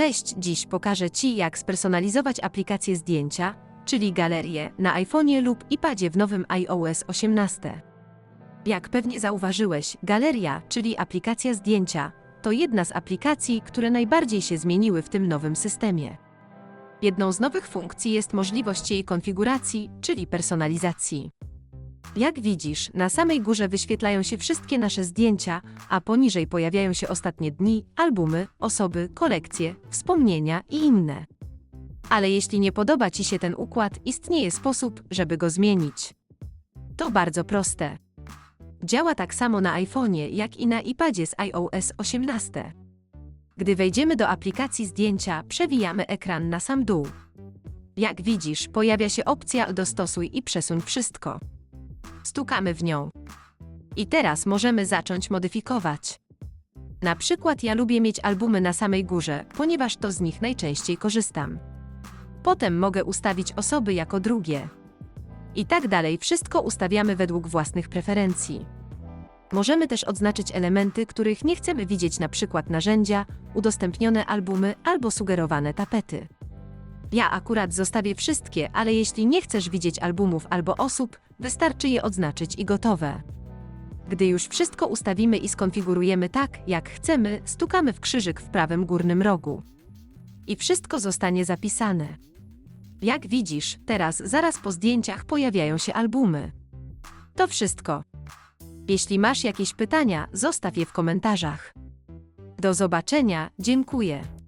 Cześć, dziś pokażę Ci jak spersonalizować aplikację zdjęcia, czyli galerię, na iPhone'ie lub iPadzie w nowym iOS 18. Jak pewnie zauważyłeś, galeria, czyli aplikacja zdjęcia, to jedna z aplikacji, które najbardziej się zmieniły w tym nowym systemie. Jedną z nowych funkcji jest możliwość jej konfiguracji, czyli personalizacji. Jak widzisz, na samej górze wyświetlają się wszystkie nasze zdjęcia, a poniżej pojawiają się ostatnie dni, albumy, osoby, kolekcje, wspomnienia i inne. Ale jeśli nie podoba Ci się ten układ, istnieje sposób, żeby go zmienić. To bardzo proste. Działa tak samo na iPhone'ie, jak i na iPadzie z iOS 18. Gdy wejdziemy do aplikacji zdjęcia, przewijamy ekran na sam dół. Jak widzisz, pojawia się opcja Dostosuj i przesuń wszystko. Stukamy w nią. I teraz możemy zacząć modyfikować. Na przykład ja lubię mieć albumy na samej górze, ponieważ to z nich najczęściej korzystam. Potem mogę ustawić osoby jako drugie. I tak dalej, wszystko ustawiamy według własnych preferencji. Możemy też odznaczyć elementy, których nie chcemy widzieć, na przykład narzędzia, udostępnione albumy albo sugerowane tapety. Ja akurat zostawię wszystkie, ale jeśli nie chcesz widzieć albumów albo osób, wystarczy je odznaczyć i gotowe. Gdy już wszystko ustawimy i skonfigurujemy tak, jak chcemy, stukamy w krzyżyk w prawym górnym rogu. I wszystko zostanie zapisane. Jak widzisz, teraz zaraz po zdjęciach pojawiają się albumy. To wszystko. Jeśli masz jakieś pytania, zostaw je w komentarzach. Do zobaczenia, dziękuję.